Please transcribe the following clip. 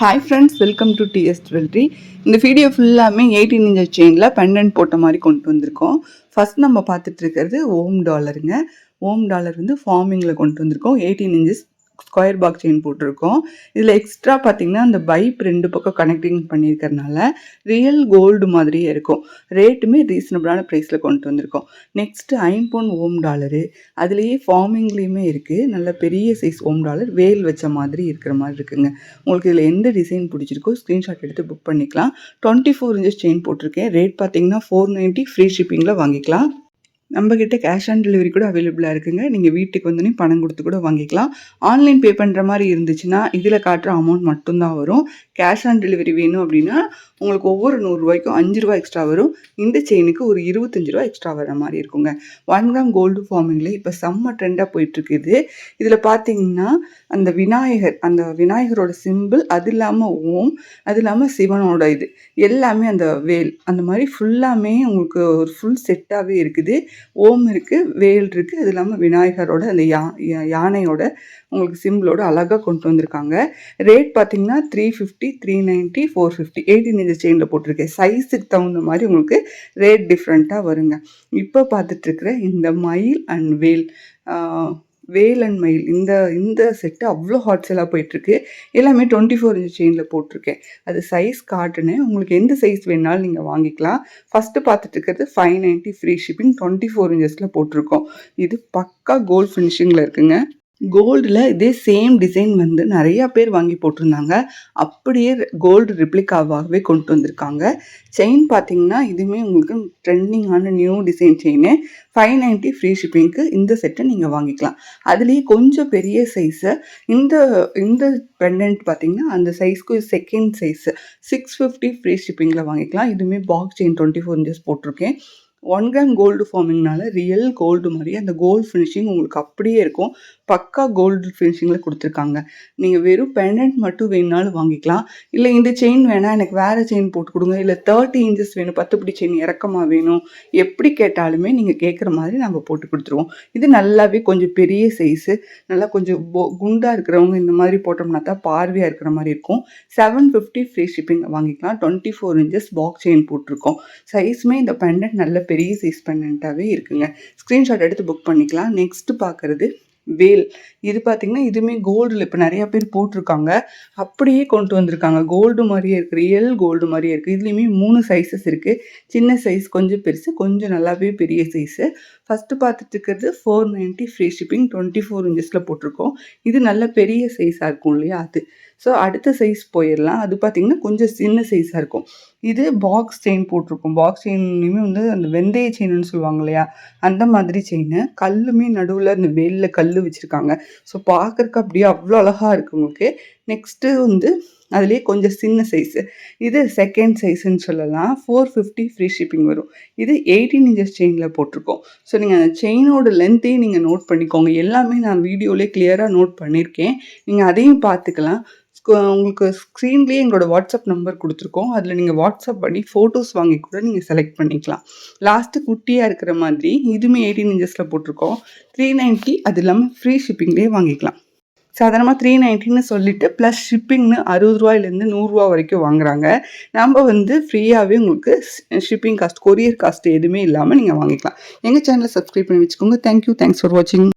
Hi friends welcome to DS jewellery இந்த video ஃபுல்லாமே eighteen inch செயினில் பெண்டன்ட் போட்ட மாதிரி கொண்டு வந்திருக்கோம். ஃபர்ஸ்ட் நம்ம பார்த்துட்டு இருக்கிறது ஓம் டாலருங்க ஓம் டாலர் வந்து ஃபார்மிங்கில் கொண்டு வந்திருக்கோம். Eighteen inches square box chain போட்டிருக்கோம். இதில் எக்ஸ்ட்ரா பார்த்தீங்கன்னா அந்த பைப் ரெண்டு பக்கம் கனெக்டிங் பண்ணியிருக்கறனால ரியல் கோல்டு மாதிரியே இருக்கும். ரேட்டுமே ரீசனபிளான ப்ரைஸில் கொண்டு வந்திருக்கோம். நெக்ஸ்ட்டு ஐம்பொன் ஓம் டாலரு. அதுலேயே ஃபார்மிங்லேயுமே இருக்குது நல்ல பெரிய சைஸ் ஓம் டாலர் வேல் வச்ச மாதிரி இருக்கிற மாதிரி இருக்குங்க. உங்களுக்கு இதில் எந்த டிசைன் பிடிச்சிருக்கோ ஸ்க்ரீன்ஷாட் எடுத்து புக் பண்ணிக்கலாம். டுவெண்ட்டி ஃபோர் இன்ச்சஸ் செயின் போட்டிருக்கேன் ரேட் பார்த்தீங்கன்னா ஃபோர் நைன்ட்டி ஃப்ரீ ஷிப்பிங்கில் வாங்கிக்கலாம். நம்மக்கிட்ட கேஷ் ஆன் டெலிவரி கூட அவைலபிளாக இருக்குங்க. நீங்கள் வீட்டுக்கு வந்தோடனே பணம் கொடுத்து கூட வாங்கிக்கலாம். ஆன்லைன் பே பண்ணுற மாதிரி இருந்துச்சுன்னா இதில் காட்டுற அமௌண்ட் மட்டும்தான் வரும். கேஷ் ஆன் டெலிவரி வேணும் அப்படின்னா உங்களுக்கு ஒவ்வொரு நூறுரூவாய்க்கும் அஞ்சு ரூபா எக்ஸ்ட்ரா வரும். இந்த செயினுக்கு ஒரு இருபத்தஞ்சு ரூபா எக்ஸ்ட்ரா வர மாதிரி இருக்குங்க. ஒன் கிராம் கோல்டு ஃபார்மிங்கில் இப்போ செம்ம ட்ரெண்டாக போயிட்டுருக்குது. இதில் பார்த்தீங்கன்னா அந்த விநாயகர் அந்த விநாயகரோட சிம்பிள் அது இல்லாமல் ஓம் அது இல்லாமல் சிவனோட இது. எல்லாமே அந்த வேல் அந்த மாதிரி ஃபுல்லாமே உங்களுக்கு ஒரு ஃபுல் செட்டாகவே இருக்குது. ஓம் இருக்குது வேல் இருக்குது அது இல்லாமல் விநாயகரோட அந்த யா யா- யானையோட உங்களுக்கு சிம்பிளோட அழகாக கொண்டு வந்திருக்காங்க. ரேட் பார்த்தீங்கன்னா three fifty three ninety four fifty eighteen inch செயினில் போட்டிருக்கேன். சைஸுக்கு தகுந்த மாதிரி உங்களுக்கு ரேட் டிஃப்ரெண்ட்டாக வருங்க. இப்போ பார்த்துட்ருக்குற இந்த மயில் அண்ட் வேல் வேல் அண்ட் மயில் இந்த இந்த செட்டு அவ்வளோ ஹாட் செல்லாக போயிட்டுருக்கு. எல்லாமே டுவெண்ட்டி ஃபோர் இன்ச் செயினில் போட்டிருக்கேன். அது சைஸ் காட்டுனேன் உங்களுக்கு எந்த சைஸ் வேணாலும் நீங்கள் வாங்கிக்கலாம். ஃபஸ்ட்டு பார்த்துட்டு இருக்கிறது five ninety free shipping twenty four இன்ச்சஸில் போட்டிருக்கோம். இது பக்கா கோல்ட் ஃபினிஷிங்கில் இருக்குங்க. கோல்டில் இதே சேம் டிசைன் வந்து நிறையா பேர் வாங்கி போட்டிருந்தாங்க. அப்படியே கோல்டு ரிப்ளிகாவாகவே கொண்டு வந்திருக்காங்க. செயின் பார்த்தீங்கன்னா இதுவுமே உங்களுக்கு ட்ரெண்டிங்கான new design chain five ninety free ஷிப்பிங்க்கு இந்த செட்டை நீங்கள் வாங்கிக்கலாம். அதுலேயே கொஞ்சம் பெரிய சைஸு இந்த இந்த பெண்டன்ட் பார்த்தீங்கன்னா அந்த சைஸ்க்கு second size six fifty free ஷிப்பிங்கில் வாங்கிக்கலாம். இதுவுமே box chain twenty four inches போட்டிருக்கேன். ஒன் கிராம் கோல்டு ஃபார்மிங்னால ரியல் கோல்டு மாதிரி அந்த கோல்டு ஃபினிஷிங் உங்களுக்கு அப்படியே இருக்கும். பக்கா கோல்டு ஃபினிஷிங்கில் கொடுத்துருக்காங்க. நீங்கள் வெறும் பெண்டன்ட் மட்டும் வேணுனாலும் வாங்கிக்கலாம். இல்லை இந்த செயின் வேணால் எனக்கு வேறு செயின் போட்டு கொடுங்க. இல்லை தேர்ட்டி இன்ச்சஸ் வேணும் பத்து பிடி செயின் இறக்கமாக வேணும். எப்படி கேட்டாலுமே நீங்கள் கேட்குற மாதிரி நம்ம போட்டு கொடுத்துருவோம். இது நல்லாவே கொஞ்சம் பெரிய சைஸு நல்லா கொஞ்சம் குண்டாக இருக்கிறவங்க இந்த மாதிரி போட்டோம்னா தான் பார்வையாக இருக்கிற மாதிரி இருக்கும். செவன் ஃபிஃப்டி ஃப்ரீ ஷிப்பிங் வாங்கிக்கலாம். Twenty four inches box chain போட்டிருக்கோம் சைஸுமே இந்த பெண்டன்ட் நல்ல பெரிய சைஸ் பெண்டன்ட்டாகவே இருக்குங்க. ஸ்க்ரீன்ஷாட் எடுத்து புக் பண்ணிக்கலாம். நெக்ஸ்ட்டு பார்க்குறது வேல். இது பார்த்தீங்கன்னா இதுவுமே கோல்டில் இப்போ நிறையா பேர் போட்டிருக்காங்க. அப்படியே கொண்டு வந்திருக்காங்க. கோல்டு மாதிரியே இருக்குது ரியல் கோல்டு மாதிரியே இருக்குது இதுலேயுமே மூணு சைஸஸ் இருக்குது சின்ன சைஸ் கொஞ்சம் பெருசு கொஞ்சம் நல்லாவே பெரிய சைஸு ஃபஸ்ட்டு பார்த்துட்டு இருக்கிறது four ninety free shipping twenty four இன்ச்சஸில் போட்டிருக்கோம். இது நல்ல பெரிய சைஸாக இருக்கும் இல்லையா அது. ஸோ அடுத்த சைஸ் போயிடலாம். அது பார்த்திங்கன்னா கொஞ்சம் சின்ன சைஸாக இருக்கும். இது பாக்ஸ் செயின் போட்டிருக்கும். பாக்ஸ் செயின்லையுமே வந்து அந்த வெந்தய செயின்னு சொல்லுவாங்க இல்லையா? அந்த மாதிரி செயின் கல்லுமே நடுவில் அந்த வேலில் கல் வச்சுருக்காங்க. ஸோ பார்க்குறக்கு அப்படியே அவ்வளோ அழகாக இருக்கு உங்களுக்கு. நெக்ஸ்ட்டு வந்து அதுலேயே கொஞ்சம் சின்ன சைஸு இது செகண்ட் சைஸுன்னு சொல்லலாம். ஃபோர் ஃபிஃப்டி ஃப்ரீ ஷிப்பிங் வரும். இது எயிட்டீன் இன்ச்சஸ் செயினில் போட்டிருக்கோம். ஸோ நீங்கள் அந்த செயினோட லென்த்தையும் நீங்கள் நோட் பண்ணிக்கோங்க. எல்லாமே நான் வீடியோலேயே கிளியராக நோட் பண்ணியிருக்கேன் நீங்கள் அதையும் பார்த்துக்கலாம். உங்களுக்கு ஸ்க்ரீன்லேயே எங்களோட வாட்ஸ்அப் நம்பர் கொடுத்துருக்கோம். அதில் நீங்கள் வாட்ஸ்அப் பண்ணி ஃபோட்டோஸ் வாங்கி கூட நீங்கள் செலக்ட் பண்ணிக்கலாம். லாஸ்ட்டு குட்டியாக இருக்கிற மாதிரி இதுவுமே எயிட்டீன் இன்ச்சஸில் போட்டிருக்கோம். த்ரீ நைன்ட்டி அது இல்லாமல் ஃப்ரீ ஷிப்பிங்லேயே வாங்கிக்கலாம். சாதாரணமாக த்ரீ நைன்ட்டின்னு சொல்லிட்டு ப்ளஸ் ஷிப்பிங்னு அறுபது ரூபாயிலேருந்து நூறுரூவா வரைக்கும் வாங்குறாங்க. நம்ம வந்து ஃப்ரீயாகவே உங்களுக்கு ஷிப்பிங் காஸ்ட் கொரியர் காஸ்ட் எதுவுமே இல்லாமல் நீங்கள் வாங்கிக்கலாம். எங்கள் சேனலை சப்ஸ்கிரைப் பண்ணி வச்சுக்கோங்க. தேங்க்யூ தேங்க்ஸ் ஃபார் வாட்சிங்